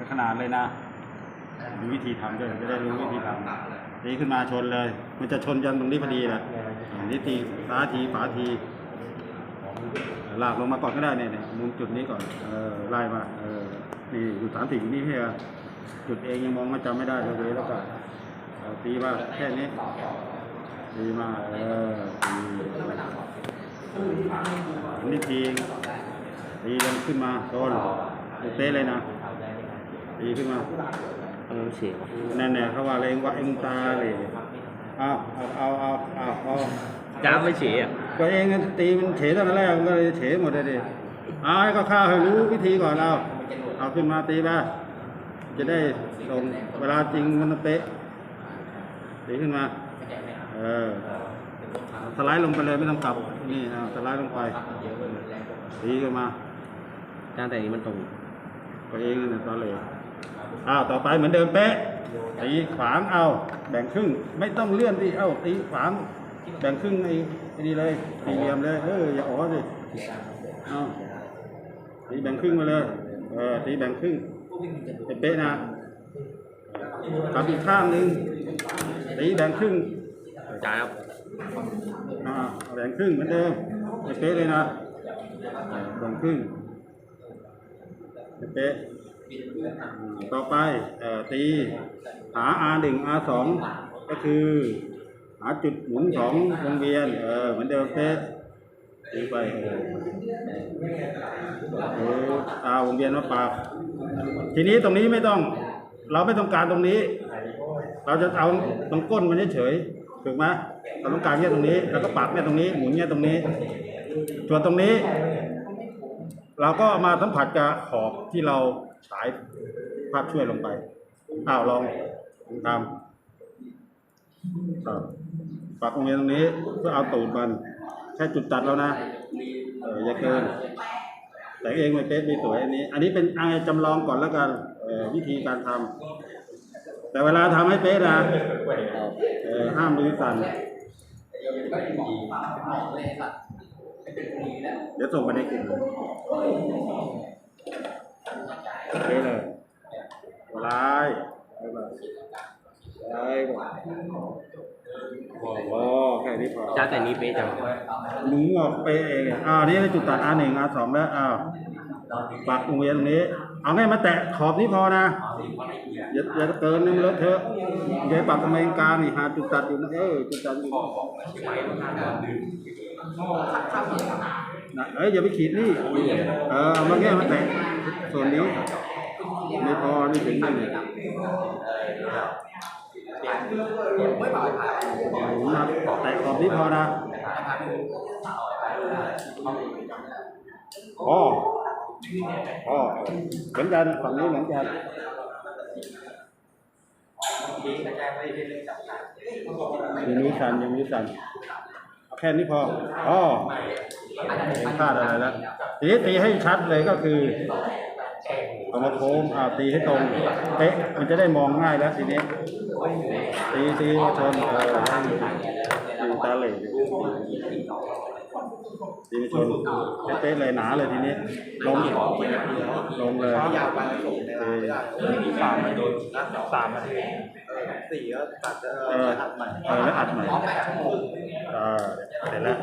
เป็นขนาดเลยนะมีวิธีทำด้วยจะได้รู้วิธีทำตีขึ้นมาชนเลย มันจะชนยันตรงนี้พอดีแหละนนี้ตีซ้ายทีฝาทีลากลงมาก่อนก็ได้เนี่ยนะมุมจุดนี้ก่อนเออไล่มาเออนี่อยู่สามสี่นี่พี่อะจุดเองยังมองไม่จำไม่ได้เลยแล้วก็ตีมาแค่นี้ตีมาเออตีนนี้ทีตีกันขึ้นมาโดนเตะเลยนะ ตีขึ้นมาเออเสียวะนั่นแน่เขาว่าอะไรวะเอ็งตาเลยเอาเอาเอาเอาเอาเอาจ้าไม่เสียอะตัวเองตีมันเฉตั้งแต่แรกมันก็เลยเฉหมดเลยดิเอาให้เขาข้าวให้รู้วิธีก่อนเราเอาขึ้นมาตีไปจะได้ลงเวลาจริงมันเป๊ะตีขึ้นมาเออสไลด์ลงไปเลยไม่ต้องกลับนี่เอาสไลด์ลงไปตีขึ้นมาจ้าแต่อันนี้มันตรงตัวเองเนี่ยตอนเลย อ้าวต่อไปเหมือนเดิมเป๊ะตีขวางเอาแบ่งครึ่งไม่ต้องเลื่อนดิเอ้าตีขวางแบ่งครึ่งไอ้ไอ้นี่เลยสี่เหลี่ยมเลยเอออย่าอ๋อสิเอาตีแบ่งครึ่งมาเลยเออตีแบ่งครึ่งเป๊ะๆนะกลับอีกข้างหนึ่งตีแบ่งครึ่งจ้าครับอ่าแบ่งครึ่งเหมือนเดิมเป๊ะๆเลยนะเออแบ่งครึ่งเป๊ะๆ ต่อไปอตีหา R หนึ่ง R สองก็คือ หาจุดหมุนของวงเวียนเออเหมือนเดิมเป๊ะตีไปเออตาวงเวียนมาปากทีนี้ตรงนี้ไม่ต้อง เราไม่ต้องการตรงนี้ เราจะเอาตรงก้นมันเฉยถูกไหมเราต้องการแค่ตรงนี้ แล้วก็ปากแค่ตรงนี้หมุนแค่ตรงนี้ส่วนตรงนี้ เราก็มาสัมผัสกับขอบที่เรา ฉายภาพช่วยลงไป อ้าวลองทำครับปากตรงนี้ตรงนี้เพื่อเอาตูดมัน แค่จุดตัดแล้วนะ เอออย่าเกิน แต่เองไม่เป๊ะไม่สวยอันนี้ อันนี้เป็นไอจำลองก่อนแล้วกันวิธีการทำแต่เวลาทำให้เป๊ะนะเออห้ามมือสั่นเดี๋ยวส่งไปในกลุ่ม เลยโอเลยลายลายลายพอแค่นี้พอจ้าแต่นี้เป๊ะจังหมุนออกไปเองอ้าวนี่จุดตัด R หนึ่ง R สองแล้วอ้าวปักวงเวียนตรงนี้ เอาให้มาแตะขอบนี้พอนะอย่าอย่าเกินนะมันเลอะเทอะอย่าปักตรงกลางนี่หาจุดตัดอยู่นะเออจุดตัดอยู่นะเอ้ยอย่าไปขีดนี่ เออเอมาแค่มาแตะส่วนนี้ ไม่พอนี่ถึงนี่หมุนนะแตะขอบนี้พอนะโอ๋ออ๋อเหมือนกันฝั่งนี้เหมือนกันยังนิ้วสั่นยังนิ้วสั่นแค่นี้พออ๋อเห็นพลาดอะไรแล้วทีนี้ตีให้ชัดเลยก็คือ เอามาโค้งอ่าตีให้ตรงเป๊ะมันจะได้มองง่ายแล้วทีนี้ ตีตีชนเออให้ตีตาเหล่ตีชนเป๊ะๆเลยหนาเลยทีนี้ลงลงเลยยาวไปส่งในร้านไม่ได้สามนาทีสามนาทีสี่ก็ตัดเอเออออัดใหม่เออแล้วอัดใหม่แปดชั่วโมงเออเสร็จแล้ว